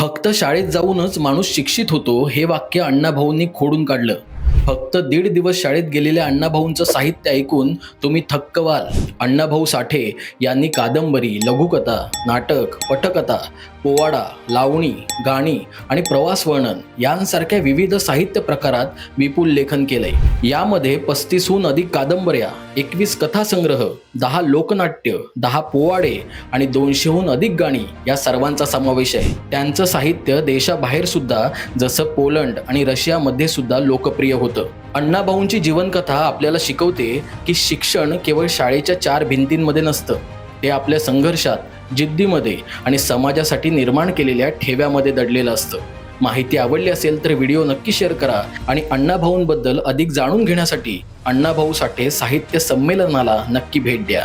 फक्त शाळेत जाऊनच माणूस शिक्षित होतो हे वाक्य अण्णाभाऊंनी खोडून काढलं. फक्त दीड दिवस शाळेत गेलेल्या अण्णाभाऊंचं साहित्य ऐकून तुम्ही थक्क व्हाल अण्णाभाऊ साठे यांनी कादंबरी लघुकथा नाटक पटकथा पोवाडा लावणी गाणी आणि प्रवास वर्णन यांसारख्या विविध साहित्य प्रकारात विपुल लेखन केलंय. यामध्ये पस्तीसहून अधिक कादंबऱ्या एकवीस कथासंग्रह दहा लोकनाट्य दहा पोवाडे आणि दोनशेहून अधिक गाणी या सर्वांचा समावेश आहे. त्यांचं साहित्य देशाबाहेर सुद्धा जसं पोलंड आणि रशियामध्ये सुद्धा लोकप्रिय होतं. अण्णाभाऊंची जीवनकथा आपल्याला शिकवते की शिक्षण केवळ शाळेच्या चार भिंतींमध्ये नसतं. ते आपल्या संघर्षात जिद्दीमध्ये आणि समाजासाठी निर्माण केलेल्या ठेव्यामध्ये दडलेलं असतं. माहिती आवडली असेल तर व्हिडिओ नक्की शेअर करा आणि अण्णाभाऊंबद्दल अधिक जाणून घेण्यासाठी अण्णाभाऊ साठे साहित्य संमेलनाला नक्की भेट द्या.